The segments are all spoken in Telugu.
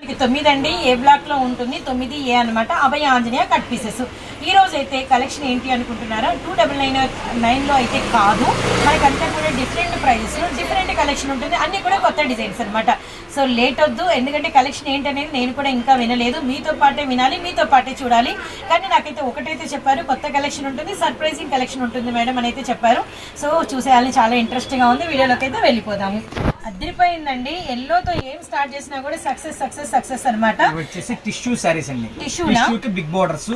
మనకి తొమ్మిది అండి ఏ బ్లాక్లో ఉంటుంది? తొమ్మిది ఏ అనమాట అభయ ఆంజనేయ కట్ పీసెస్. ఈ రోజు అయితే కలెక్షన్ ఏంటి అనుకుంటున్నారా టూ డబల్ నైన్ నైన్లో అయితే కాదు. మనకంతా కూడా డిఫరెంట్ ప్రైజెస్ డిఫరెంట్ కలెక్షన్ ఉంటుంది. అన్ని కూడా కొత్త డిజైన్స్ అన్నమాట. సో లేట్ వద్దు. ఎందుకంటే కలెక్షన్ ఏంటనేది నేను కూడా ఇంకా వినలేదు. మీతో పాటే వినాలి మీతో పాటే చూడాలి. కానీ నాకైతే ఒకటైతే చెప్పారు కొత్త కలెక్షన్ ఉంటుంది సర్ప్రైజింగ్ కలెక్షన్ ఉంటుంది మేడం అని అయితే చెప్పారు. సో చూసేయాలని చాలా ఇంట్రెస్టింగ్గా ఉంది. వీడియోలోకి అయితే వెళ్ళిపోదాము. అద్దరిపోయిందండి ఎల్లోతో ఏం స్టార్ట్ చేసినా కూడా సక్సెస్ సక్సెస్ సక్సెస్ అన్నమాట. ఇవి వచ్చేసి టిష్యూ శారీస్ అండి. టిష్యూలా? కి బిగ్ బోర్డర్స్.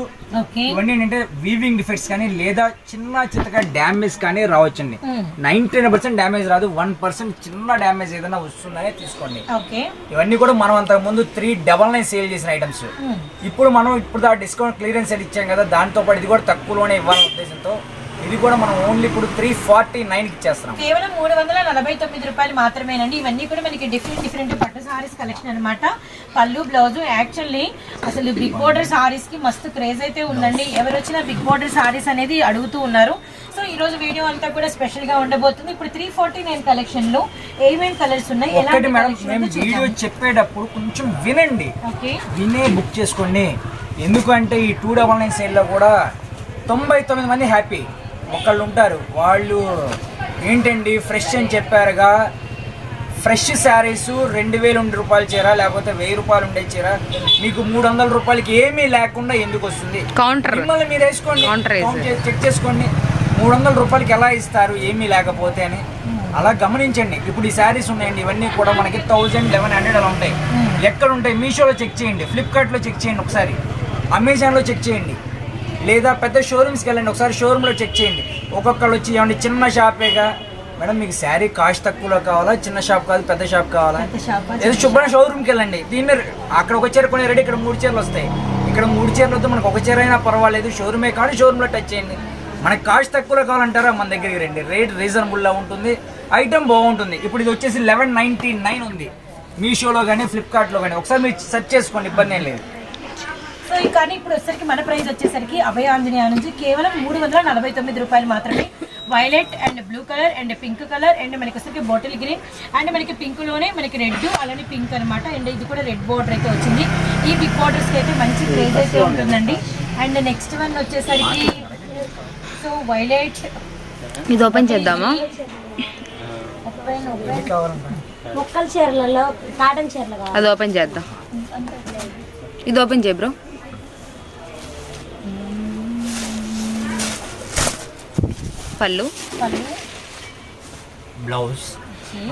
ఇవన్నీ ఏంటంటే వీవింగ్ డిఫెక్ట్స్ కానీ లేదా చిన్న చిత్తగా డ్యామేజ్ కానీ రావచ్చండి. నైన్టీ నైన్ పర్సెంట్ డ్యామేజ్ రాదు. వన్ పర్సెంట్ చిన్న డ్యామేజ్ ఏదైనా వస్తుందనే తీసుకోండి. ఇవన్నీ కూడా మనం అంతకు ముందు త్రీ డబల్ నైన్ సేల్ చేసిన ఐటమ్స్. ఇప్పుడు మనం ఇప్పుడు ఆ డిస్కౌంట్ క్లియరెన్స్ ఇచ్చాం కదా దాంతో పాటు ఇది కూడా తక్కువలోనే ఇవ్వాలనే ఉద్దేశంతో ఇది కూడా మనం ఓన్లీ ఇప్పుడు త్రీ ఫార్టీ నైన్కి ఇచ్చేస్తున్నాం. కేవలం మూడు వందల నలభై తొమ్మిది రూపాయలు మాత్రమేనండి. ఇవన్నీ కూడా మనకి డిఫరెంట్ డిఫరెంట్ పట్టు సారీస్ కలెక్షన్ అన్నమాట. పళ్ళు బ్లౌజ్ యాక్చువల్లీ అసలు బిగ్ బోర్డర్ సారీస్కి మస్తు క్రేజ్ అయితే ఉందండి. ఎవరు వచ్చినా బిగ్ బోర్డర్ సారీస్ అనేది అడుగుతూ ఉన్నారు. సో ఈ రోజు వీడియో అంతా కూడా స్పెషల్గా ఉండబోతుంది. ఇప్పుడు త్రీ ఫార్టీ నైన్ కలెక్షన్లో ఏమేమి కలర్స్ ఉన్నాయి? ఎలాంటి మేము వీడియో. చెప్పేటప్పుడు కొంచెం వినండి. ఓకే. వినే బుక్ చేసుకోండి. ఎందుకంటే ఈ టూ డబల్ నైన్ సేల్లో కూడా తొంభై తొమ్మిది మంది హ్యాపీ ఒకళ్ళు ఉంటారు వాళ్ళు ఏంటండి ఫ్రెష్ అని చెప్పారుగా? ఫ్రెష్ శారీస్ రెండు వేలు ఉండే రూపాయలు చీర లేకపోతే వెయ్యి రూపాయలు ఉండే చీర. మీకు మూడు వందల రూపాయలకి ఏమీ లేకుండా ఎందుకు వస్తుంది? కౌంటర్ మిమ్మల్ని మీరు వేసుకోండి. చెక్ చేసుకోండి. మూడు వందల రూపాయలకి ఎలా ఇస్తారు? ఏమీ లేకపోతే అని. అలా గమనించండి. ఇప్పుడు ఈ శారీస్ ఉన్నాయండి. ఇవన్నీ కూడా మనకి థౌజండ్ లెవెన్ హండ్రెడ్ అలా ఉంటాయి. ఎక్కడ ఉంటాయి మీషోలో చెక్ చేయండి. ఫ్లిప్కార్ట్లో చెక్ చేయండి ఒకసారి. అమెజాన్లో చెక్ చేయండి. లేదా పెద్ద షోరూమ్స్కి వెళ్ళండి ఒకసారి షోరూంలో చెక్ చేయండి. ఒక్కొక్కళ్ళు వచ్చి ఏమండి చిన్న షాపేగా మేడం మీకు శారీ కాస్ట్ తక్కువలో కావాలా చిన్న షాప్ కాదు పెద్ద షాప్ కావాలా? ఏదో శుభ్రం షోరూమ్కి వెళ్ళండి. దీన్ని అక్కడ ఒక చీర కొనే రెడీ ఇక్కడ మూడు చీరలు వస్తాయి. ఇక్కడ మూడు చీరలు వద్దు మనకు ఒక చీర అయినా పర్వాలేదు షోరూమే కానీ షోరూంలో టచ్ చేయండి. మనకి కాస్ట్ తక్కువలో కావాలంటారా? మన దగ్గరికి రండి. రేట్ రీజనబుల్లో ఉంటుంది. ఐటమ్ బాగుంటుంది. ఇప్పుడు ఇది వచ్చేసి లెవెన్ నైన్ ఉంది. మీషోలో కానీ ఫ్లిప్కార్ట్లో కానీ ఒకసారి మీరు సెర్చ్ చేసుకోండి ఇబ్బంది ఏం లేదు. సో ఈ కానీ ఇప్పుడు వచ్చేసరికి మన ప్రైస్ వచ్చేసరికి అభయ ఆంజనేయ నుంచి కేవలం మూడు వందల నలభై తొమ్మిది రూపాయలు మాత్రమే. Violet and blue colour and pink colour and మనకి వచ్చేసరికి బాటిల్ గ్రీన్ అండ్ మనకి పింక్లోనే మనకి రెడ్ అలానే పింక్ అన్నమాట. అండ్ ఇది కూడా రెడ్ బోర్డర్ అయితే వచ్చింది. ఈ బిగ్ బోర్డర్స్కి అయితే మంచి క్రేజ్ అయితే ఉంటుందండి. అండ్ నెక్స్ట్ వన్ వచ్చేసరికి సో వైలెట్ ఇది ఓపెన్ చేద్దామా? మొక్కల చీరలలో కాటన్ చీరలు అది ఓపెన్ చేద్దాం. ఇది ఓపెన్ చేయ బ్రో పళ్ళు? పళ్ళు. Blouse.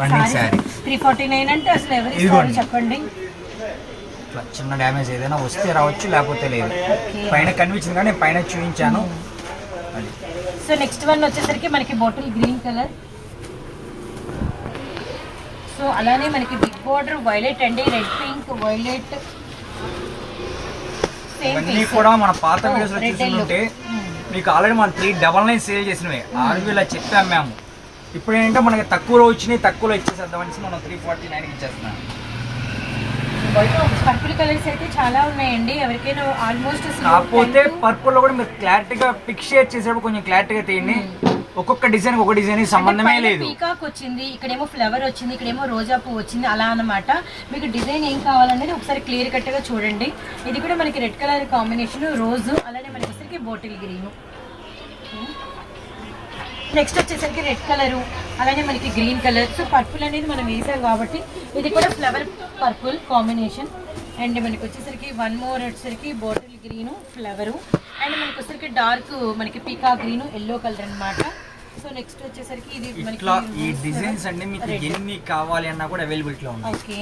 Running saree three forty nine అంటే అసలు ఎవరు. చెప్పండి. చిన్న డ్యామేజ్ ఏదైనా వస్తే రావచ్చు లేకపోతే లేదు. పైన కనిపించింది కానీ నేను పైన చూపించాను. సో నెక్స్ట్ వన్ వచ్చేసరికి మనకి బాటిల్ గ్రీన్ కలర్. సో అలానే మనకి బిగ్ బార్డర్ వైలెట్ అండి రెడ్ పింక్ వైలెట్. ఇవన్నీ కూడా మన పాత వీడియోస్. మీకు ఆల్రెడీ మనం త్రీ డబల్ నైన్ సేల్ చేసినవి. ఆరు వేల చెప్పాం మేము. ఇప్పుడు ఏంటంటే మనకి తక్కువలో వచ్చినాయి తక్కువలో ఇచ్చేసేద్దాం అనేసి మనం త్రీ ఫార్టీ నైన్ ఇచ్చేస్తున్నాం. పర్పుల్ కలర్స్ అయితే చాలా ఉన్నాయండి. ఎవరికైనా ఆల్మోస్ట్ కాకపోతే పర్పుల్లో కూడా మీరు క్లారిటీగా పిక్ షేర్ చేసేటప్పుడు కొంచెం క్లారిటీగా తీయండి. ఒక్కొక్క డిజైన్ ఒక డిజైన్ సంబంధమే లేదు. పీకాక్ వచ్చింది ఇక్కడేమో ఫ్లవర్ వచ్చింది ఇక్కడేమో రోజా పువ్వు వచ్చింది అలా అన్నమాట. మీకు డిజైన్ ఏం కావాలనేది ఒకసారి క్లియర్ కట్గా చూడండి. ఇది కూడా మనకి రెడ్ కలర్ కాంబినేషన్ రోజు అలానే మనకి బాటిల్ గ్రీన్. నెక్స్ట్ వచ్చేసరికి రెడ్ కలరు అలానే మనకి గ్రీన్ కలర్. సో పర్పుల్ అనేది మనం వేసాం కాబట్టి ఇది కూడా ఫ్లవర్ పర్పుల్ కాంబినేషన్. అండ్ మనకి వచ్చేసరికి వన్ మోర్ వచ్చేసరికి బాటిల్ గ్రీను ఫ్లవరు. అండ్ మనకి వచ్చేసరికి డార్క్ మనకి పీకా గ్రీను ఎల్లో కలర్ అన్నమాట. సో నెక్స్ట్ వచ్చేసరికి ఇది ఇట్లా ఈ మనకి డిజైన్స్ అన్ని మీకు ఎన్ని కావాలి అన్నా కూడా అవైలబిలిటీలో ఉన్నాయి. ఓకే.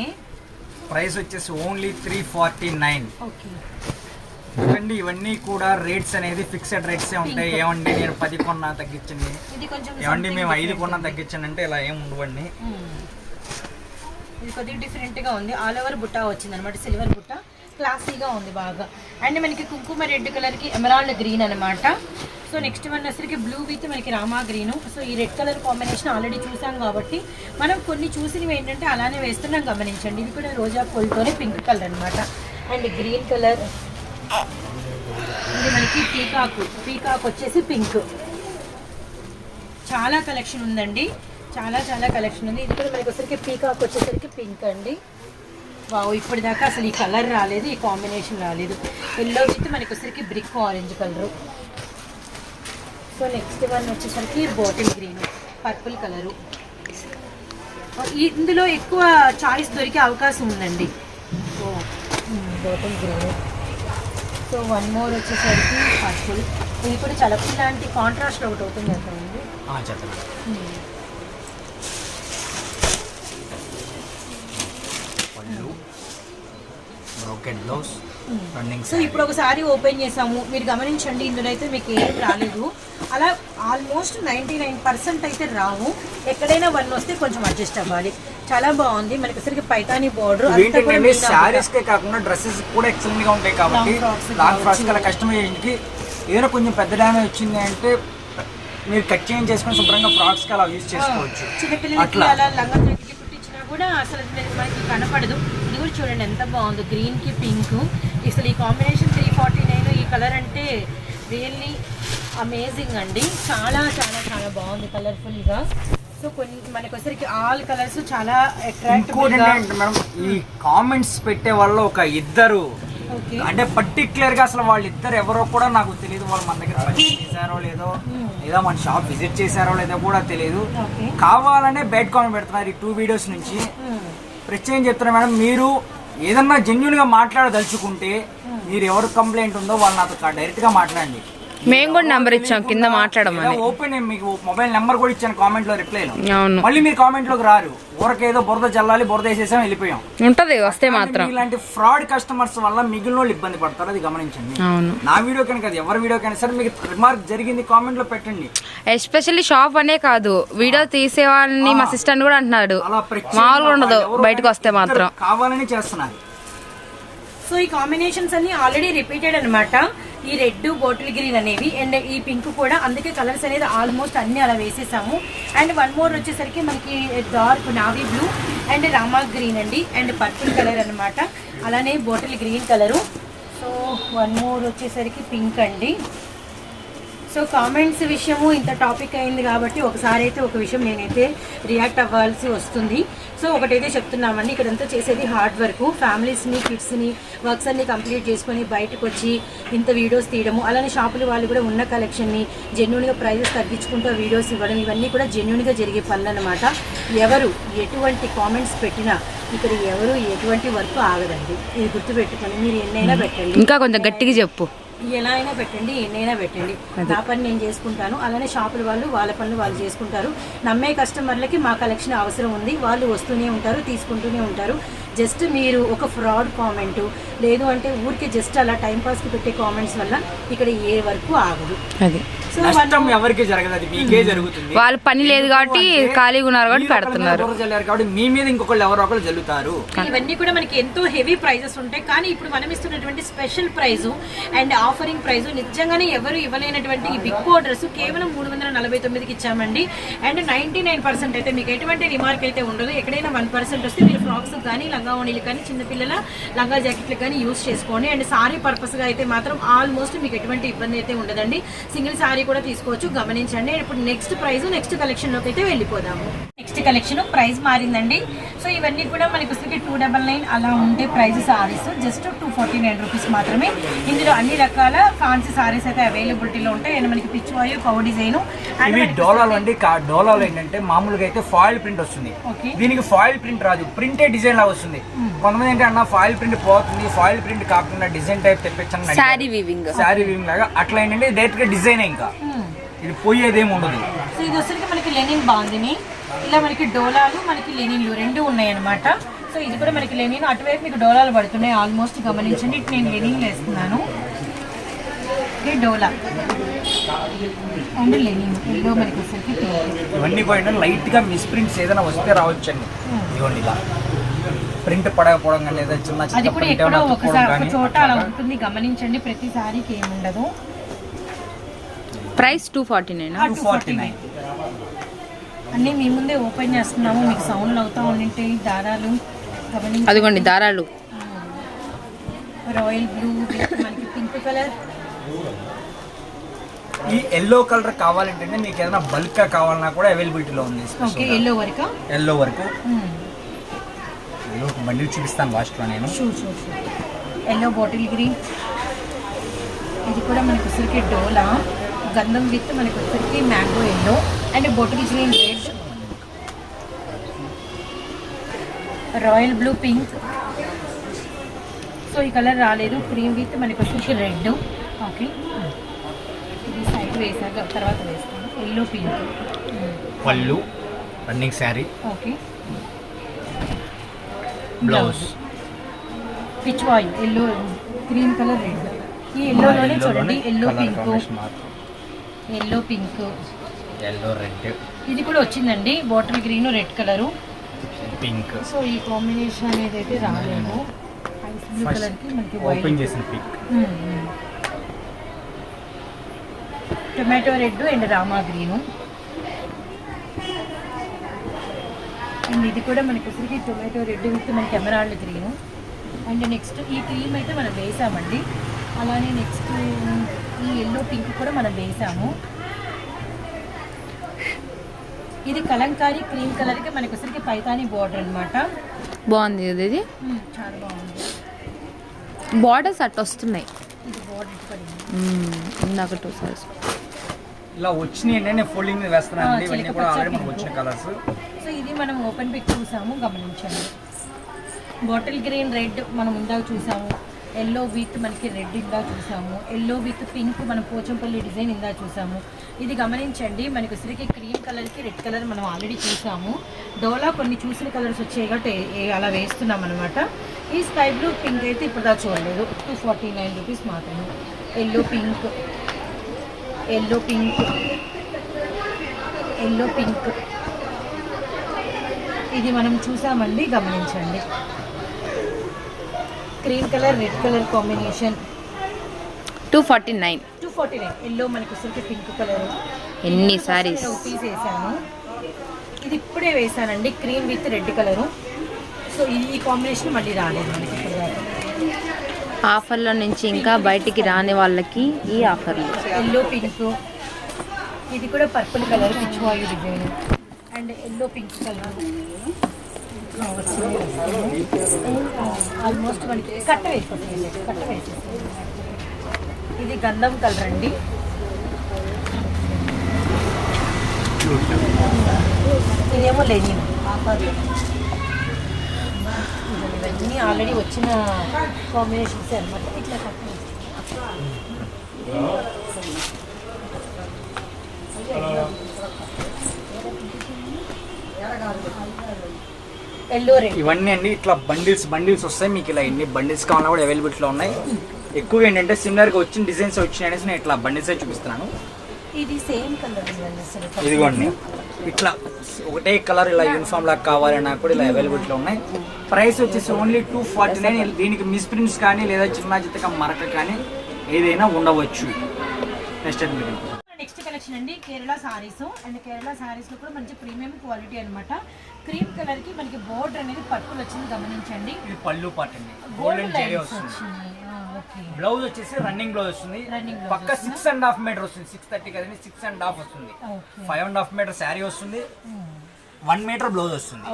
ప్రైస్ వచ్చేసి only three forty nine okay. ఇవ్వండి ఇవన్నీ కూడా రేట్స్ అనేది ఫిక్స్డ్ రేట్సే ఉంటాయి. ఏమండి నేను పది కొన్నా తగ్గించండి. ఇది కొంచెం ఏమండి మేము ఐదు కొన్నా. తగ్గించండి అంటే ఇలా ఏం ఉండవండి. మ్మ్. ఇది కొద్దిగా డిఫరెంట్గా ఉంది. ఆల్ ఓవర్ బుట్ట వచ్చింది అనమాట సిల్వర్ బుట్ట క్లాసీగా ఉంది బాగా. అండ్ మనకి కుంకుమ రెడ్ కలర్కి ఎమరాల్డ్ గ్రీన్ అన్నమాట సో నెక్స్ట్ వన్ వచ్చరికి బ్లూ విత్ మనకి రామా గ్రీన్ సో ఈ రెడ్ కలర్ కాంబినేషన్ ఆల్రెడీ చూసాం కాబట్టి మనం కొన్ని చూసినవి ఏంటంటే అలానే వేస్తున్నాం గమనించండి. ఇది కూడా రోజా పూలతోనే పింక్ కలర్ అన్నమాట అండ్ గ్రీన్ కలర్ ఇది మనకి పీకాకు. పీకాక్ వచ్చేసి పింక్. చాలా కలెక్షన్ ఉందండి. చాలా చాలా కలెక్షన్ ఉంది. ఇది కూడా మనకి వచ్చేసరికి పీకాక్ వచ్చేసరికి పింక్ అండి. వావ్ ఇప్పటిదాకా అసలు ఈ కలర్ రాలేదు ఈ కాంబినేషన్ రాలేదు. ఎల్లో విత్ మనకి వచ్చేసరికి brick orange colour. So next one వచ్చేసరికి బాటిల్ గ్రీన్ పర్పుల్ కలరు. ఇందులో ఎక్కువ చాయిస్ దొరికే అవకాశం ఉందండి. Bottle green. So one more వచ్చేసరికి పర్పుల్ ఇది కూడా చాలా ఇలాంటి కాంట్రాస్ట్ ఒకటి అవుతుంది కదండి ఆ, చెప్పండి పళ్ళు బ్లౌజ్ రన్నింగ్ సో ఇప్పుడు ఒకసారి ఓపెన్ చేసాము. మీరు గమనించండి ఇందులో అయితే మీకు ఏం రాలేదు. అలా ఆల్మోస్ట్ నైంటీ నైన్ పర్సెంట్ అయితే రావు. ఎక్కడైనా వన్ వస్తే కొంచెం అడ్జస్ట్ అవ్వాలి. చాలా బాగుంది. మనకి అసలు పైతాని బార్డర్ ఏంటంటే శారీస్ కే కాకుండా డ్రెస్సెస్ కూడా ఎక్సలెంట్గా ఉంటాయి కాబట్టి లాంగ్ ఫ్రాక్స్ కావచ్చు. గల కస్టమైజేషన్కి ఏదైనా కొంచెం పెద్ద డ్యామేజ్ వచ్చింది అంటే మీరు కట్ చేంజ్ చేసుకొని శుభ్రంగా ఫ్రాక్స్కి అలా యూజ్ చేసుకోవచ్చు. చిన్నపిల్లలకి అట్లా. అలా లంగా జాకెట్కి కుట్టించినా కూడా అసలు మనకి కనపడదు. కూడా చూడండి ఎంత బాగుంది. గ్రీన్కి పింక్ అసలు ఈ కాంబినేషన్ త్రీ ఫార్టీ నైన్ ఈ కలర్ అంటే రియల్లీ అమేజింగ్ అండి. చాలా చాలా చాలా బాగుంది కలర్ఫుల్గా సో కొన్ని మనకి వచ్చరికి ఆల్ కలర్స్ చాలా మేడం? ఈ కామెంట్స్ పెట్టే వాళ్ళు ఒక ఇద్దరు. ఓకే అంటే పర్టికులర్గా అసలు వాళ్ళు ఇద్దరు ఎవరో కూడా నాకు తెలియదు వాళ్ళు మన దగ్గర పర్చేస్ చేశారో లేదో లేదా మన షాప్ విజిట్ చేశారో లేదో కూడా తెలియదు కావాలనే బయట కామెంట్ పెడుతున్నారు ఈ టూ వీడియోస్ నుంచి. ప్రత్యేకం చెప్తున్నా మేడం మీరు ఏదన్నా జెన్యున్గా మాట్లాడదలుచుకుంటే మీరు ఎవరు కంప్లైంట్ ఉందో వాళ్ళు నాతో డైరెక్ట్గా మాట్లాడండి. మేము కూడా నెంబర్ ఇచ్చాం కింద మాట్లాడమని. ఓపెన్ మీకు మొబైల్ నెంబర్ కూడా ఇచ్చాను కామెంట్లో రిప్లై లో అవును. మళ్ళీ మీరు కామెంట్లోకి రారు. ఊరకేదో బురద చల్లాలి బురద వేసేసాం వెళ్ళిపోయాం. ఉంటది వస్తే మాత్రం. ఇలాంటి ఫ్రాడ్ కస్టమర్స్ వల్ల మిగిలిన వాళ్ళు ఇబ్బంది పడతారు అది గమనించండి. అవును. నా వీడియో కనుక అది ఎవరి వీడియో కైనా సరే మీకు రిమార్క్ జరిగింది కామెంట్లో పెట్టండి. ఎస్పెషల్లీ షాప్ అనే కాదు వీడియో తీసే వాళ్ళని మా సిస్టర్ కూడా అంటున్నాడు. మామూలుగా ఉండదు బయటకు వస్తే మాత్రం. కావాలని చేస్తున్నారు. సో ఈ కాంబినేషన్స్ అన్ని ఆల్రెడీ రిపీటెడ్ అన్నమాట. ఈ రెడ్ బాటిల్ గ్రీన్ అనేవి అండ్ ఈ పింక్ కూడా అందుకే కలర్స్ అనేది ఆల్మోస్ట్ అన్ని అలా వేసేసాము. అండ్ వన్ మోర్ వచ్చేసరికి మనకి dark navy blue and Rama green అండి. అండ్ పర్పుల్ కలర్ అన్నమాట. అలానే bottle green colour. So one more వచ్చేసరికి పింక్ అండి. సో కామెంట్స్ విషయము ఇంత టాపిక్ అయింది కాబట్టి ఒకసారి అయితే ఒక విషయం నేనైతే రియాక్ట్ అవ్వాల్సి వస్తుంది. సో ఒకటైతే చెప్తున్నామండి ఇక్కడంతా చేసేది హార్డ్ వర్క్. ఫ్యామిలీస్ని కిడ్స్ని వర్క్స్ అన్ని కంప్లీట్ చేసుకొని బయటకు వచ్చి ఇంత వీడియోస్ తీయడము అలానే షాపుల వాళ్ళు కూడా ఉన్న కలెక్షన్ని జెన్యున్గా ప్రైజెస్ తగ్గించుకుంటూ వీడియోస్ ఇవ్వడం ఇవన్నీ కూడా జెన్యున్గా జరిగే పనులు అనమాట ఎవరు ఎటువంటి కామెంట్స్ పెట్టినా ఇక్కడ ఎవరు ఎటువంటి వర్క్ ఆగదండి. ఇది గుర్తుపెట్టుకొని మీరు ఎన్నైనా పెట్టండి. ఇంకా కొంచెం గట్టిగా చెప్పు. ఎలా అయినా పెట్టండి ఎన్నైనా పెట్టండి. నా పని నేను చేసుకుంటాను. అలానే షాపుల వాళ్ళు వాళ్ళ పనులు వాళ్ళు చేసుకుంటారు. నమ్మే కస్టమర్లకి మా కలెక్షన్ అవసరం ఉంది. వాళ్ళు వస్తూనే ఉంటారు తీసుకుంటూనే ఉంటారు. జస్ట్ మీరు ఒక ఫ్రాడ్ కామెంట్ లేదు అంటే ఊరికి జస్ట్ అలా టైం పాస్కి పెట్టే కామెంట్స్ వల్ల ఇక్కడ ఏ వరకు ఆగదు. అది. నష్టం ఎవరికి జరగదు అది మీకే జరుగుతుంది. వాళ్ళ పని లేదు కాబట్టి ఖాళీగా ఉన్నారు కాబట్టి పెడుతున్నారు కాబట్టి మీ మీద ఇంకొకళ్ళు ఎవరో ఒకళ్ళు జల్లుతారు. ఇవన్నీ కూడా మనకి ఎంతో హెవీ ప్రైజెస్ ఉంటాయి. కానీ ఇప్పుడు మనం ఇస్తున్నటువంటి special price and offering price నిజంగానే ఎవరు ఇవ్వలేనటువంటి ఈ బిగ్ ఆర్డర్స్ కేవలం మూడు వందల నలభై తొమ్మిదికి ఇచ్చామండి. అండ్ నైన్టీ నైన్ పర్సెంట్ అయితే మీకు ఎటువంటి రిమార్క్ అయితే ఉండదు. ఎక్కడైనా వన్ పర్సెంట్ వస్తే మీరు ఫ్రాక్స్ కానీ లంగా ఓణీలు కానీ చిన్నపిల్లల లంగా జాకెట్లు కానీ యూస్ చేసుకోండి. అండ్ సారీ పర్పస్గా అయితే మాత్రం ఆల్మోస్ట్ మీకు ఎటువంటి ఇబ్బంది అయితే ఉండదండి. సింగిల్ సారీ కూడా తీసుకోవచ్చు. గమనించండి. ఇప్పుడు నెక్స్ట్ ప్రైజ్ నెక్స్ట్ కలెక్షన్లోకి అయితే వెళ్ళిపోదాము. నెక్స్ట్ కలెక్షన్ ప్రైస్ మారిందండి. సో ఇవన్నీ కూడా మనకి వస్తుంది టూ డబల్ నైన్ అలా ఉంటే price sarees just two forty nine rupees మాత్రమే. ఇందులో అన్ని రకాల ఫ్యాన్సీ సారీస్ అయితే అవైలబిలిటీలో ఉంటాయి. అండ్ మనకి పిచ్ వాయు కౌ డిజైన్ ఇవి డోలాలు అండి. కా- డోలాలు ఏంటంటే మామూలుగా అయితే ఫాయిల్ ప్రింట్ వస్తుంది. ఓకే దీనికి ఫాయిల్ ప్రింట్ రాదు. ప్రింటే డిజైన్ లా వస్తుంది. కొంతమంది ఏంటి అన్న ఫాయిల్ ప్రింట్ పోతుంది ఫాయిల్ ప్రింట్ కాకుండా డిజైన్ టైప్ తెప్పించండి శారీ వీవింగ్ శారీ వీవింగ్ లాగా. అట్లా ఏంటంటే డైరెక్ట్గా డిజైన్ ఇంకా. ఇది పోయేదేమి ఉండదు. సో ఇది వచ్చరికి మనకి లెనిన్ బాగుంది ఇలా మనకి డోలాలు మనకి లెనిన్లు రెండు ఉన్నాయి అనమాట సో ఇది కూడా మనకి లెనిన్ అటువైపు మీకు డోలాలు పడుతున్నాయి ఆల్మోస్ట్ గమనించండి. ఇటు నేను లెనిన్ వేస్తున్నాను. ఇది డోలా. అండ్ లెనిన్ ఎల్లో మనకి ఇవన్నీ లైట్గా మిస్ ప్రింట్స్ ఏదైనా వస్తే రావచ్చండి. ఇదిగోండి ఇలా. ప్రింట్ పడకపోవడం కానీ లేదా చిన్న అది చిన్న కూడా ఎక్కడో ఒకసారి చోట అలా ఉంటుంది. గమనించండి ప్రతి సారీకి ఏముండదు price two forty nine two forty nine అన్నీ మీ ముందే ఓపెన్ చేస్తున్నాము. మీకు సౌండ్లు అవుతా ఉండింటాయి దారాలు గమనించి అదిగోండి దారాలు. రాయల్ బ్లూ మనకి పింక్ కలర్. ఈ ఎల్లో కలర్ కావాలంటే మీకు ఏదైనా బల్క్ కావాలన్నా కూడా అవైలబిలిటీలో ఉంది ఓకే ఎల్లో వరకు? ఎల్లో వరకు. ఎల్లో ఒక బండిల్ చూపిస్తాను లాస్ట్లో నేను. షూ షూ షూ. ఎల్లో బాటిల్ గ్రీన్ ఇది కూడా మనకు ఉసిరికి డోలా. గంధం విత్ మనకు ఉసిరికి mango yellow. And bottle green red royal blue pink so ఈ కలర్ రాలేదు. క్రీమ్ విత్ మనకు వచ్చేసి రెడ్ ఓకే ఇది సైడ్ వేసాక తర్వాత వేస్తాను. ఎల్లో పింక్ పళ్ళు running saree okay blouse. Pichwai yellow green colour red ఈ ఎల్లోలోనే చూడండి yellow pink yellow pink yellow red ఇది కూడా వచ్చిందండి bottle green red colour pink so ఈ కాంబినేషన్ అనేది అయితే రాలేదు బ్లూ First కలర్కి మనకి ఓపెన్ వైట్ చేసిన pink tomato red and Rama green and ఇది కూడా మనకి వచ్చరికి టొమాటో రెడ్ విత్ మనకి ఎమరాల్డ్ గ్రీను అండ్ నెక్స్ట్ ఈ క్రీమ్ అయితే మనం వేసామండి. అలానే నెక్స్ట్ ఈ ఎల్లో పింక్ కూడా మనం వేసాము. ఇది కలంకారీ క్రీమ్ కలర్కి మనకి వచ్చరికి పైతాని బార్డర్ అనమాట బాగుంది కదా ఇది? చాలా బాగుంది. బార్డర్స్ అట్ట వస్తున్నాయి. ఇది బార్డర్ పడింది. మ్మ్. ఇందాక టూ సారీస్ ఇలా వచ్చినాయి అంటే నేను ఫోల్డింగ్ వేస్తున్నాను ఇవన్నీ కూడా ఆల్రెడీ మనకు. వచ్చిన కలర్స్. సో ఇది మనం ఓపెన్ పిక్ చూసాము గమనించండి. బాటిల్ గ్రీన్ రెడ్ మనం ఇందాక చూసాము. ఎల్లో విత్ మనకి రెడ్ ఇందా చూసాము. ఎల్లో విత్ పింక్ మనం పోచంపల్లి డిజైన్ ఇందా చూసాము. ఇది గమనించండి మనకి ఉసిరికి క్రీమ్ కలర్కి రెడ్ కలర్ మనం ఆల్రెడీ చూసాము. డోలా కొన్ని చూసిన కలర్స్ వచ్చాయి కాబట్టి అలా వేస్తున్నాం అనమాట ఈ స్కై బ్లూ పింక్ అయితే ఇప్పుడు దాకా చూడలేదు. టూ ఫార్టీ నైన్ రూపీస్ మాత్రమే. Yellow pink. Yellow pink. Yellow pink. ఇది మనం చూసామండి గమనించండి. Cream colour red colour combination two forty nine two forty nine yellow మనకి వచ్చరికి పింక్ కలర్ ఎన్ని sarees? పీస్ వేసాను ఇది ఇప్పుడే వేసానండి cream with red colour so ఈ కాంబినేషన్ మళ్ళీ రాలేదు మనకి ఆఫర్లో నుంచి ఇంకా బయటికి రాని వాళ్ళకి ఈ ఆఫర్లు. ఎల్లో పింక్ ఇది కూడా purple colour Pichwai design and yellow pink colour. Almost మనకి కట్ట వేసుకోండి కట్ట వేసేసి ఇది గంధం కలర్ అండి. ఇదేమో లెనిన్. ఇవన్నీ ఆల్రెడీ వచ్చిన కాంబినేషన్స్ అనమాట ఇట్లా కట్ట వేసేసి. ఇవన్నీ అండి ఇట్లా బండిల్స్ బండిల్స్ వస్తాయి మీకు ఇలా ఎన్ని బండిల్స్ కావాలన్నా కూడా అవైలబిలిటీలో ఉన్నాయి. ఎక్కువ ఏంటంటే సిమిలర్గా వచ్చిన డిజైన్స్ వచ్చినాయి అనేసి నేను ఇట్లా బండిల్సే చూపిస్తున్నాను. ఇదిగోండి. ఇట్లా ఒకటే కలర్ ఇలా యూనిఫామ్ లాగా కావాలన్నా కూడా ఇలా అవైలబిలిటీలో ఉన్నాయి. ప్రైస్ వచ్చేసి ఓన్లీ టూ ఫార్టీ నైన్ దీనికి మిస్ప్రింట్స్ కానీ లేదా చిన్న చిత్తక మరక కానీ ఏదైనా ఉండవచ్చు. నెక్స్ట్ మీటింగ్ నెక్స్ట్ కలెక్షన్ అండి కేరళ సారీస్ అండ్ కేరళ సారీస్లో కూడా మంచి ప్రీమియం క్వాలిటీ అన్నమాట. క్రీమ్ కలర్కి మనకి బోర్డర్ అనేది పర్పుల్ వచ్చింది గమనించండి. ఇది పళ్ళు పాట అండి. గోల్డ్ గోల్డెన్ జెరీ వస్తుంది. బ్లౌజ్ వచ్చేసి రన్నింగ్ బ్లౌజ్ వస్తుంది. పక్క సిక్స్ అండ్ హాఫ్ మీటర్ వస్తుంది. సిక్స్ థర్టీ కదండి సిక్స్ అండ్ హాఫ్ వస్తుంది. Five and half metre saree వస్తుంది. వన్ మీటర్ బ్లౌజ్ వస్తుంది.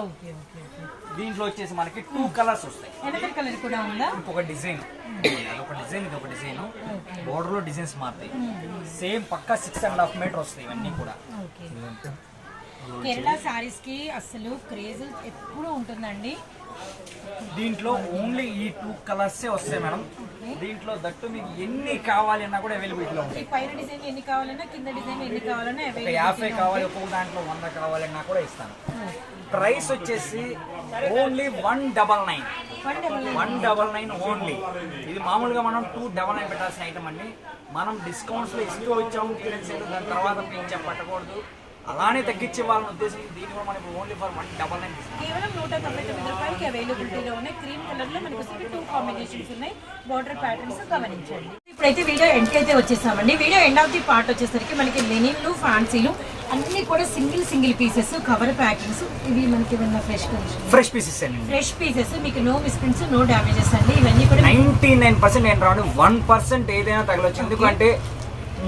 దీంట్లో వచ్చేసి మనకి టూ కలర్స్ వస్తాయి. కలర్ కూడా ఉందా? ఇంకొక డిజైన్ ఒక డిజైన్ ఇది ఒక డిజైన్ బోర్డర్లో డిజైన్స్ మారుతాయి. సేమ్ పక్క సిక్స్ అండ్ హాఫ్ మీటర్ వస్తాయి ఇవన్నీ కూడా. ఓకే. కేరళ సారీస్కి అసలు క్రేజ్ ఎప్పుడు ఉంటుందండి. దీంట్లో ఓన్లీ ఈ టూ కలర్స్ వస్తాయి మేడం. దీంట్లో దట్టు మీకు ఎన్ని కావాలి అన్నా కూడా అవైలబిలిటీలో ఈ ఉంటాయి. పైన డిజైన్ ఎన్ని కావాలన్నా కింద డిజైన్ ఎన్ని కావాలన్నా ఒక యాభై కావాలి ఒక్కొక్క దాంట్లో వంద కావాలన్నా కూడా ఇస్తాను. ప్రైస్ వచ్చేసి only one double nine. One double one double nine only. ఇది మామూలుగా మనం టూ డబల్ నైన్ పెట్టాల్సిన ఐటమ్ అండి. మనం డిస్కౌంట్స్లో ఇస్తూ వచ్చాము క్లియరెన్స్ దాని తర్వాత పెంచా పట్టకూడదు. అలానే తగ్గించే వాళ్ళని ఉద్దేశం దీని కూడా మనకి only for one double nine కేవలం నూట తొంభై తొమ్మిది రూపాయలకి అవైలబిలిటీలో ఉన్నాయి క్రీమ్ కలర్లో మనకి టూ కాంబినేషన్స్ ఉన్నాయి. బార్డర్ ప్యాటర్న్స్ గమనించండి. ఇప్పుడైతే వీడియో ఎండ్కి అయితే వచ్చేసామండి. Video end of the part వచ్చేసరికి మనకి లెనిన్లు ఫ్యాన్సీలు అన్ని కూడా single single pieces cover packings ఇవి మనకి ఏమన్నా ఫ్రెష్ ఫ్రెష్ పీసెస్ అండి ఫ్రెష్ పీసెస్ మీకు నో మిస్ప్రింట్స్ నో డ్యామేజెస్ అండి. ఇవన్నీ కూడా నైన్టీ నైన్ పర్సెంట్ ఏం రావడం వన్ పర్సెంట్ ఏదైనా తగలొచ్చు. ఎందుకంటే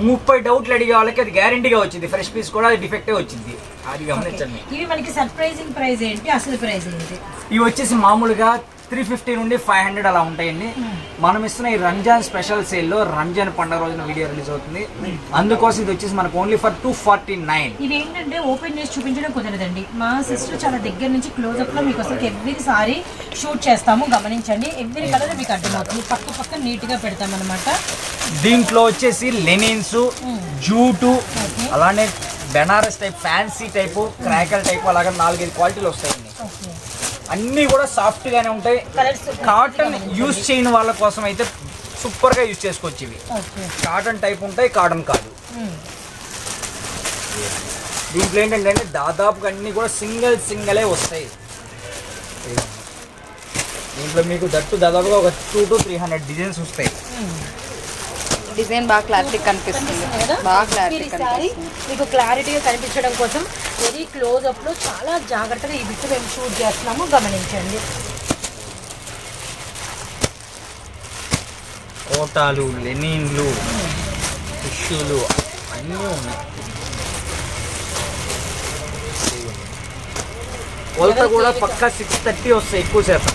ముప్పై డౌట్లు అడిగే వాళ్ళకి అది గ్యారంటీగా వచ్చింది. ఫ్రెష్ పీస్ కూడా అది డిఫెక్టే వచ్చింది. అది గమనించండి. ఇవి మనకి సర్ప్రైజింగ్ ప్రైస్ ఏంటి? అసలు ప్రైస్ ఏంటి? ఇవి వచ్చేసి మామూలుగా త్రీ ఫిఫ్టీ నుండి ఫైవ్ హండ్రెడ్ అలా ఉంటాయండి. మనం ఇస్తున్న ఈ రంజాన్ స్పెషల్ సేల్లో రంజాన్ పండుగ రోజున వీడియో రిలీజ్ అవుతుంది. అందుకోసం ఇది వచ్చేసి మనకు only for two forty nine ఇవి ఏంటంటే ఓపెన్ చేసి చూపించడం కుదరదండి. మా సిస్టర్ చాలా దగ్గర నుంచి క్లోజ్అప్లో మీకు అసలు ఎవ్రీ సారీ షూట్ చేస్తాము. గమనించండి. ఎవ్రీ కలర్ మీకు అర్థమవుతుంది. పక్క పక్క నీట్గా పెడతాం అనమాట దీంట్లో వచ్చేసి లెనిన్స్ జూటు అలానే Banaras type fancy type crackle type అలాగే నాలుగైదు క్వాలిటీలు వస్తాయండి అన్నీ కూడా సాఫ్ట్ గానే ఉంటాయి. కాటన్ యూస్ చేయని వాళ్ళ కోసం అయితే సూపర్గా యూస్ చేసుకోవచ్చు ఇవి. కాటన్ టైప్ ఉంటాయి కాటన్ కాదు. దీంట్లో ఏంటంటే దాదాపుగా అన్ని కూడా సింగిల్ సింగలే వస్తాయి. దీంట్లో మీకు దట్టు దాదాపుగా ఒక two to three hundred designs వస్తాయి. డిజైన్ బాగా క్లారిటీ కనిపిస్తుంది. బాగా క్లారిటీ కనిపిస్తుంది. మీకు క్లారిటీగా కనిపించడం కోసం వెరీ క్లోజ్ అప్లో చాలా జాగ్రత్తగా ఈ బిట్టు మేము షూట్ చేస్తున్నాము. గమనించండి. కోటాలు లెనిన్లు టిష్యూలు అన్నీ ఉన్నాయి. కొలత కూడా పక్కా సిక్స్ థర్టీ వస్తాయి ఎక్కువ శాతం.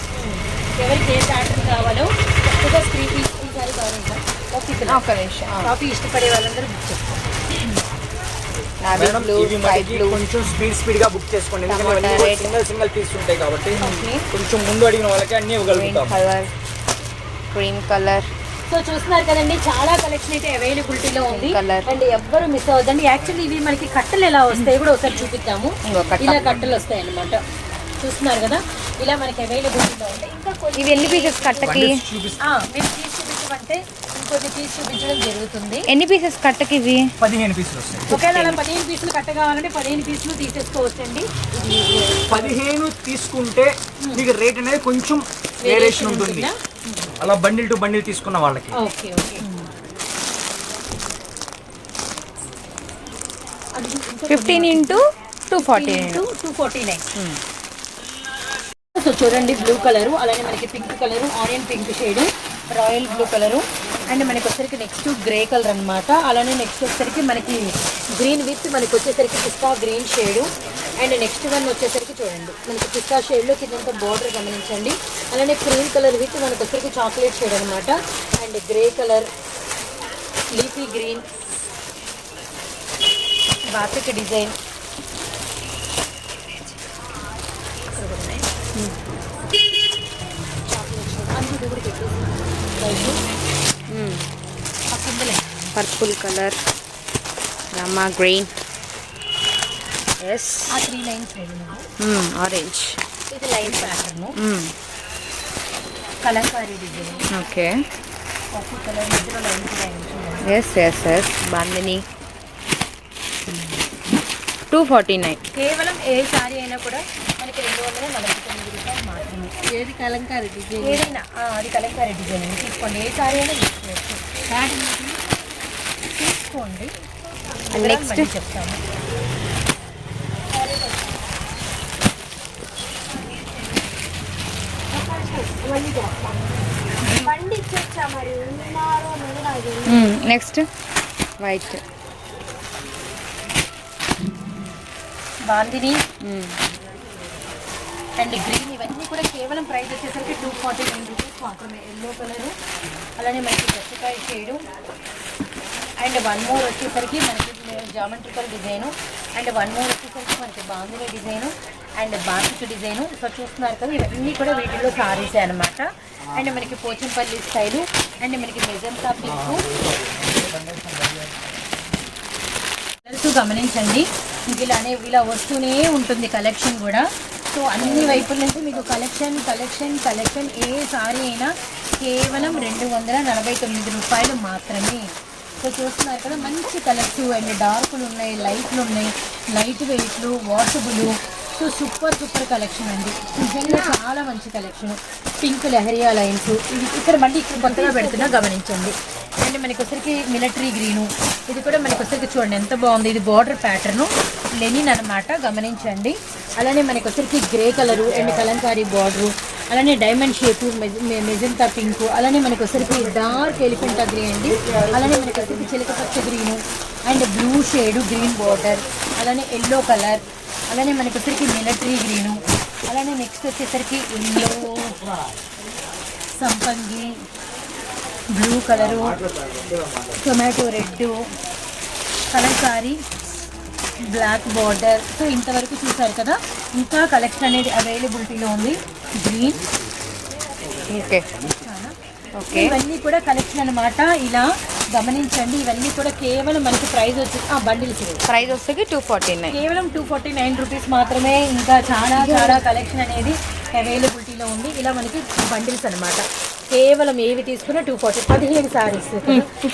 ఎవరికి ఏ ప్యాటర్న్ కావాలో చక్కగా స్క్రీన్ ఈసారి కావాలి ఓకే ఒక నిమిషం. కాపీ ఇష్టపడే వాళ్ళందరూ బుక్ చేసుకోండి. కొంచెం స్పీడ్ స్పీడ్గా బుక్ చేసుకోండి. ఎందుకంటే red. సింగిల్ సింగిల్ పీస్ ఉంటాయి కాబట్టి. కొంచెం ముందు అడిగిన వాళ్ళకి అన్ని గ్రీన్ ఇవ్వగలుగుతాం. కలర్ క్రీమ్ కలర్ సో చూస్తున్నారు కదండి చాలా కలెక్షన్ అయితే అవైలబిలిటీలో ఉంది. అండ్ ఎవ్వరు మిస్ అవ్వద్దండి. యాక్చువల్లీ ఇవి మనకి కట్టలు ఎలా వస్తాయి కూడా ఒకసారి చూపిద్దాము. ఇలా కట్టలు వస్తాయి అన్నమాట చూస్తున్నారు కదా ఇలా మనకి అవైలబిలిటీలో ఉంటాయి ఇంకా ఇవి ఎన్ని పీసెస్ కట్టకి? ఆ, మీరు తీసి చూపించమంటే చూపించడం జరుగుతుంది. ఎన్ని పీసెస్ కట్టకి ఇవి? పదిహేను పీసులు వస్తాయి. ఒకవేళ అలా పదిహేను పీసులు కట్ట కావాలంటే పదిహేను పీసులు తీసేసుకోవచ్చండి. పదిహేను తీసుకుంటే మీకు రేట్ అనేది కొంచెం వేరియేషన్ ఉంటుంది. అలా బండిల్ టు బండిల్ తీసుకున్న వాళ్ళకి. Okay okay. Fifteen into two forty two two forty nine. So చూడండి బ్లూ కలరు అలానే మనకి pink colour onion pink shade. Royal blue colour. And మనకి వచ్చేసరికి నెక్స్ట్ గ్రే కలర్ అన్నమాట. అలానే నెక్స్ట్ వచ్చేసరికి మనకి గ్రీన్ విత్ మనకి వచ్చేసరికి పిస్తా green shade and next one వచ్చేసరికి చూడండి. మనకి పిస్తా షేడ్లో కిందంతా బార్డర్ గమనించండి. అలానే క్రీమ్ కలర్ విత్ మనకి వచ్చేసరికి చాక్లెట్ షేడ్ అనమాట and grey colour leafy green batik design purple colour Rama green yes ah three lines orange ఇది line pattern Hmm. Kalamkari design okay coffee colour మధ్యలో line line yes yes yes bandhani two forty nine కేవలం ఏ సారీ అయినా కూడా మనకి రెండు వందల నలభై తొమ్మిది రూపాయలు మాత్రమే ఏది కలంకారీ డిజైన్? ఏదైనా అది కలంకారీ డిజైన్ అండి. తీసుకోండి. ఏ సారీ అయినా తీసుకోవచ్చు తీసుకోండి? మళ్ళీ చెప్తాము. Next white bandhani. And green ఇవన్నీ కూడా కేవలం ప్రైస్ వచ్చేసరికి టూ ఫార్టీ నైన్ రూపీస్ మాత్రమే. ఎల్లో కలరు అలానే మనకి పచ్చికాయ షేడు. అండ్ వన్ మోర్ వచ్చేసరికి మనకి geometrical design and one more వచ్చేసరికి మనకి bandhani design and batik design so చూస్తున్నారు కదా ఇవన్నీ కూడా వీటిల్లో సారీసే అనమాట అండ్ మనకి పోచంపల్లి స్టైలు అండ్ మనకి మెజంతా పింకు కలర్స్ గమనించండి. ఇలానే ఇలా వస్తూనే ఉంటుంది కలెక్షన్ కూడా. సో అన్ని వైపుల నుంచి మీకు collection collection collection a sari అయినా కేవలం రెండు వందల నలభై తొమ్మిది రూపాయలు మాత్రమే. సో చూస్తున్నారు కదా మంచి కలర్స్ అండ్ డార్క్లు ఉన్నాయి లైట్లు ఉన్నాయి light వెయిట్లు washable so super super collection అండి. నిజంగా చాలా మంచి కలెక్షన్ పింక్ లెహరియా లైన్స్ ఇక్కడ మళ్ళీ ఇక్కడ కొత్తగా పెడుతున్నా గమనించండి. అండ్ మనకి వచ్చరికి మిలిటరీ గ్రీను. ఇది కూడా మనకి వచ్చరికి చూడండి ఎంత బాగుంది. ఇది బార్డర్ ప్యాటర్ను. లెనిన్ అనమాట గమనించండి. అలానే మనకి వచ్చరికి grey colour and Kalamkari border. అలానే డైమండ్ షేపు మెజంతా పింక్. అలానే మనకి వచ్చరికి డార్క్ ఎలిఫెంటా గ్రీన్ అండి. అలానే మనకి వచ్చరికి చిలకపచ్చ green. And blue shade green border. అలానే ఎల్లో కలర్. అలానే మనకి వచ్చరికి మిలిటరీ గ్రీను. అలానే నెక్స్ట్ వచ్చేసరికి ఎల్లో. సంపంగి. Blue colour tomato red Kalamkari black border. So ఇంతవరకు చూసారు కదా ఇంకా కలెక్షన్ అనేది అవైలబిలిటీలో ఉంది. గ్రీన్. ఓకే. ఓకే. ఇవన్నీ కూడా కలెక్షన్ అన్నమాట. ఇలా గమనించండి ఇవన్నీ కూడా కేవలం మనకి ప్రైస్ వచ్చి ఆ బండిల్స్ ఇవి. ప్రైస్ వచ్చేసి టూ ఫార్టీ నైన్ కేవలం టూ ఫార్టీ నైన్ రూపీస్ మాత్రమే ఇంకా చాలా చాలా కలెక్షన్ అనేది అవైలబిలిటీలో ఉంది. ఇలా మనకి బండిల్స్ అన్నమాట. కేవలం ఏవి తీసుకున్నా టూ ఫార్టీ పదిహేను సారీస్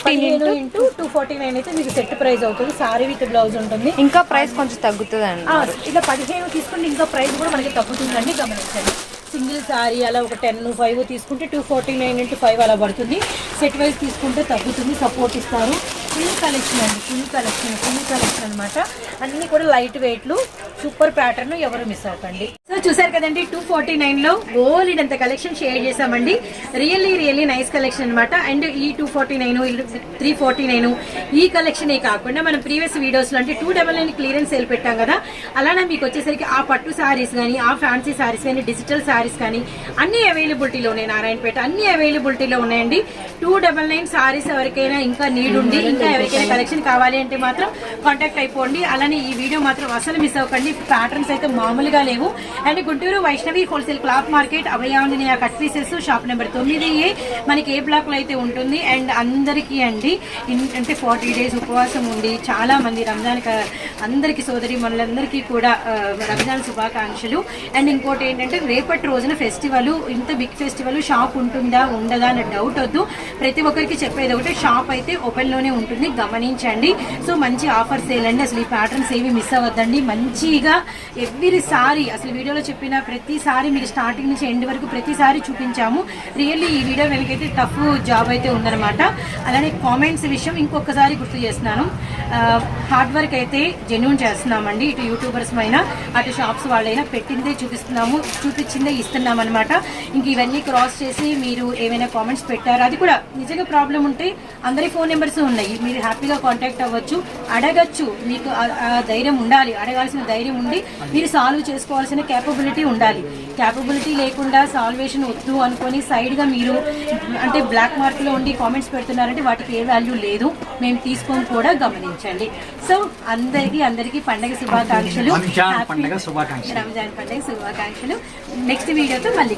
పదిహేను ఇంటూ టూ ఫార్టీ నైన్ అయితే మీకు సెట్ ప్రైస్ అవుతుంది. సారీ విత్ బ్లౌజ్ ఉంటుంది. ఇంకా ప్రైస్ కొంచెం తగ్గుతుంది అండి ఇలా పదిహేను తీసుకుంటే ఇంకా ప్రైస్ కూడా మనకి తగ్గుతుందండి. గమనించండి. సింగిల్ సారీ అలా ఒక టెన్ ఫైవ్ తీసుకుంటే two forty nine into five అలా పడుతుంది. సెట్ వైజ్ తీసుకుంటే తగ్గుతుంది. సపోర్ట్ ఇస్తారు. ఫుల్ కలెక్షన్ అండి. ఫుల్ కలెక్షన్ ఫుల్ కలెక్షన్ అనమాట అన్నీ కూడా లైట్ వెయిట్లు సూపర్ ప్యాటర్న్ ఎవరు మిస్ అవ్వకండి సో చూసారు కదండి టూ ఫార్టీ నైన్లో గోల్డ్ అంత కలెక్షన్ షేర్ చేసామండి రియల్లీ రియల్లీ నైస్ కలెక్షన్ అనమాట అండ్ ఈ two forty nine three forty nine ఈ కలెక్షనే కాకుండా మనం ప్రీవియస్ వీడియోస్లో అంటే two double nine clearance sale పెట్టాం కదా అలానే మీకు వచ్చేసరికి ఆ పట్టు శారీస్ కానీ ఆ ఫ్యాన్సీ శారీస్ కానీ డిజిటల్ శారీస్ కానీ అన్ని అవైలబిలిటీలో ఉన్నాయి నారాయణపేట అన్ని అవైలబిలిటీలో ఉన్నాయండి. టూ డబల్ నైన్ శారీస్ ఎవరికైనా ఇంకా నీడ్ ఉంది ఇంకా ఎవరికైనా కలెక్షన్ కావాలి అంటే మాత్రం కాంటాక్ట్ అయిపోండి. అలానే ఈ వీడియో మాత్రం అసలు మిస్ అవ్వకండి. ప్యాటర్న్స్ అయితే మామూలుగా లేవు. And Guntur Vaishnavi wholesale cloth market Abhayanjaneya cut pieces shop number తొమ్మిది ఏ మనకి ఏ బ్లాక్లో అయితే ఉంటుంది. అండ్ అందరికీ అండి అంటే ఫార్టీ డేస్ ఉపవాసం ఉండి చాలా మంది రంజాన్ అందరికీ సోదరి మనలందరికీ కూడా రంజాన్ శుభాకాంక్షలు. అండ్ ఇంకోటి ఏంటంటే రేపటి రోజున ఫెస్టివల్ ఇంత బిగ్ ఫెస్టివల్ షాప్ ఉంటుందా ఉండదా అన్న డౌట్ వద్దు. ప్రతి ఒక్కరికి చెప్పేది ఒకటి షాప్ అయితే ఓపెన్లోనే ఉంటుంది గమనించండి. సో మంచి ఆఫర్ సేల్ అండి. అసలు ఈ ప్యాటర్న్స్ ఏవి మిస్ అవ్వద్దండి. మంచి ఎవ్రీ సారీ అసలు వీడియోలో చెప్పిన ప్రతిసారి మీరు స్టార్టింగ్ నుంచి ఎండ్ వరకు ప్రతిసారి చూపించాము. రియల్లీ ఈ వీడియో వెనకైతే టఫ్ జాబ్ అయితే ఉందన్నమాట. అలానే కామెంట్స్ విషయం ఇంకొకసారి గుర్తు చేస్తున్నాను. హార్డ్ వర్క్ అయితే జెన్యున్ చేస్తున్నామండి. ఇటు యూట్యూబర్స్ అయినా అటు షాప్స్ వాళ్ళైనా పెట్టిందే చూపిస్తున్నాము చూపించిందే ఇస్తున్నాం అనమాట ఇంక ఇవన్నీ క్రాస్ చేసి మీరు ఏమైనా కామెంట్స్ పెట్టారు? అది కూడా నిజంగా ప్రాబ్లం ఉంటే అందరి ఫోన్ నెంబర్స్ ఉన్నాయి. మీరు హ్యాపీగా కాంటాక్ట్ అవ్వచ్చు అడగచ్చు. మీకు ఆ ధైర్యం ఉండాలి. అడగాల్సిన ధైర్యం ఉండి మీరు సాల్వ్ చేసుకోవాల్సిన క్యాపబిలిటీ ఉండాలి. క్యాపబిలిటీ లేకుండా సాల్వేషన్ వద్దు అనుకొని సైడ్గా మీరు అంటే బ్లాక్ మార్క్లో ఉండి కామెంట్స్ పెడుతున్నారంటే వాటికి ఏ వాల్యూ లేదు. మేము తీసుకొని కూడా గమనించండి. సో అందరికీ అందరికీ పండగ శుభాకాంక్షలు. రంజాన్ పండగ శుభాకాంక్షలు. నెక్స్ట్ వీడియోతో మళ్ళీ